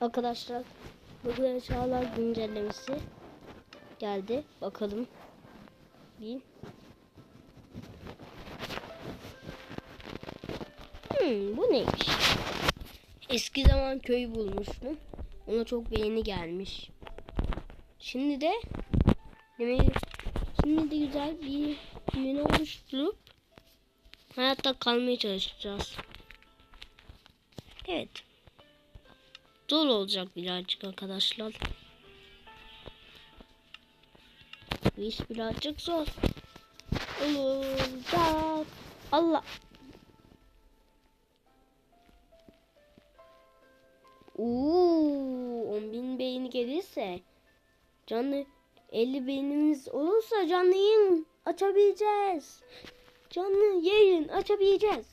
Arkadaşlar bugün eşyalar güncellemesi geldi. Bakalım. Bir. Hmm, bu neymiş? Eski zaman köyü bulmuştum. Ona çok beğeni gelmiş. Şimdi de şimdi de güzel bir düğün oluşturup hayatta kalmaya çalışacağız. Evet. Zor olacak birazcık arkadaşlar. Bu iş birazcık zor. Olacak. Allah. Uuu 10 bin beğeni gelirse canlı 50 beğenimiz olursa canlı yayın açabileceğiz. Canlı yayın açabileceğiz.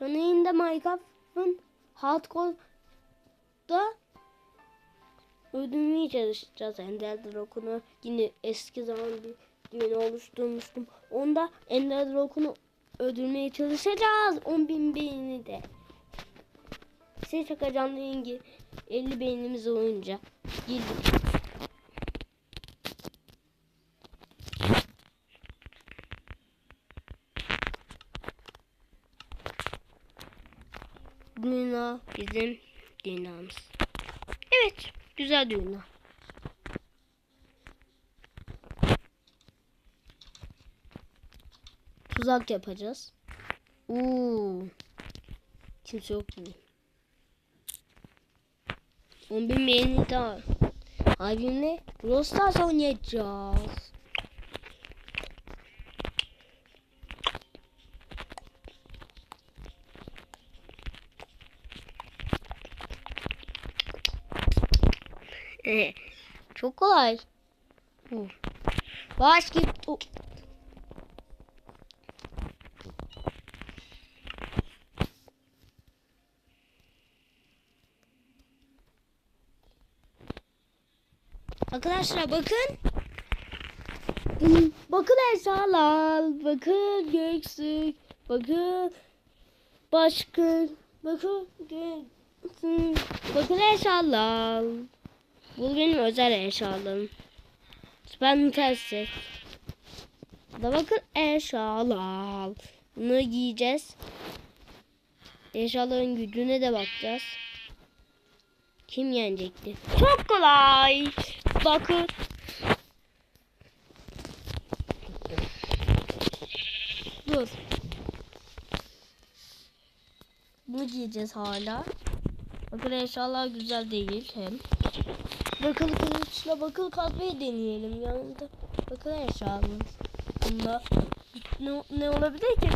Canlı yayında Minecraft'ın hardcore'da öldürmeye çalışacağız. Ender Dragon'u yine eski zaman bir düğün oluşturmuştum. Onda Ender Dragon'u öldürmeye çalışacağız. 10 bin beğeni de. Size çok canlı yayın 50 beğenimiz olunca girdik. Dünya bizim dünyamız. Evet, güzel dünya. Tuzak yapacağız. Uuu. Kimse yok gibi. 10 bin beğeni daha. Abimle Brawl Stars oynayacağız. Çok kolay. Baş git. Arkadaşlar bakın. Bakın eşyalar. Bakın göksük. Bakın başkın. Bakın göksük. Bakın eşyalar. Bu benim özel eşyalarım. Ben tersi. Da bakın eşyalar. Bunu giyeceğiz. Eşyaların gücüne de bakacağız. Kim yenecekti? Çok kolay. Bakın. Dur. Bunu giyeceğiz hala. Bakın eşyalar güzel değil hem. Bakın kılıçla bakın kazmayı deneyelim yanında. Bakın eşyalar. Bunda ne, ne olabilir ki?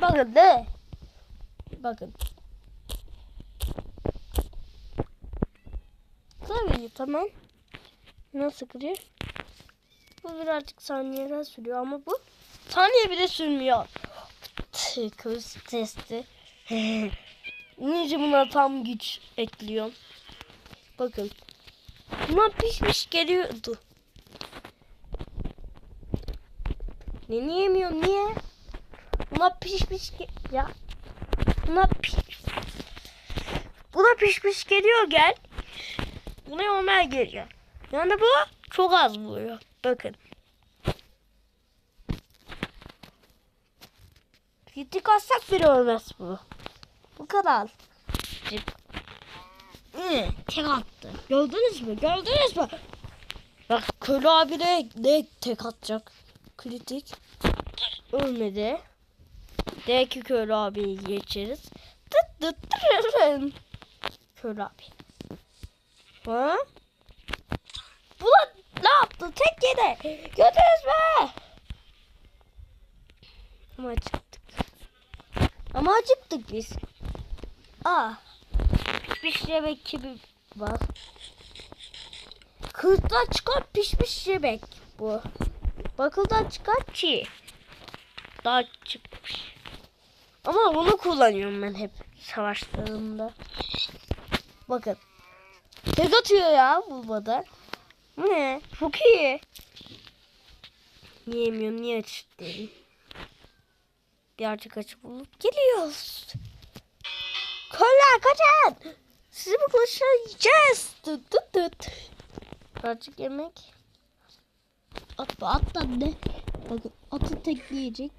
Bakın de. Bakın. Tabii tamam. Nasıl kırıyor? Bu birazcık saniyeler sürüyor ama bu saniye bile sürmüyor. Kız testi. Nice buna tam güç ekliyorum. Bakın. Buna pişmiş geliyordu. Ne yemiyorum niye? Buna pişmiş ya. Buna piş Buna pişmiş geliyor gel. Buna normal geliyor. Yani bu çok az buluyor. Bakın. Gittik atsak bile ölmez bu. Bu kadar. Hı, tek attı. Gördünüz mü? Gördünüz mü? Bak köylü abi de, de tek atacak. Kritik. Ölmedi. Belki köylü abiyi geçeriz. Tıt tıt tırırın. Köylü abi. Ha? Bu da ne yaptı? Tek yedi. Gördünüz mü? Ama acıktık. Ama acıktık biz. Aa. Pişmiş yemek gibi var. Kırktan çıkan pişmiş yemek bu. Bakıldan çıkan çiğ. Daha çıkmış. Ama bunu kullanıyorum ben hep savaşlarımda. Bakın. Tek atıyor ya bulmadan. Bu ne? Çok iyi. Niye yemiyorum? Niye açık? Bir artık açık bulup geliyoruz. Kaçın. Sizi bu kılıçla yiyeceğiz. Tut tut tut. Birazcık yemek. At at da ne? Bakın atı tekleyecek.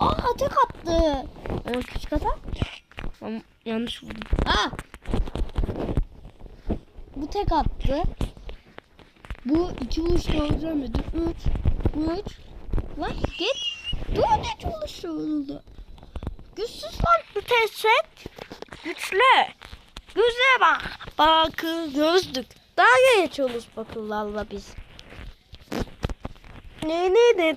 Aa tek attı. Ama küçük ata. Ama yanlış vurdum. Aa! Bu tek attı. Bu iki vuruşta öldüremedi. Üç. Üç. Lan git. Dört üç vuruşta vuruldu. Güçsüz lan bu test. Güçlü. Göze bak. Bakın gözlük. Daha geçiyoruz bakırlarla biz. Ne ne ne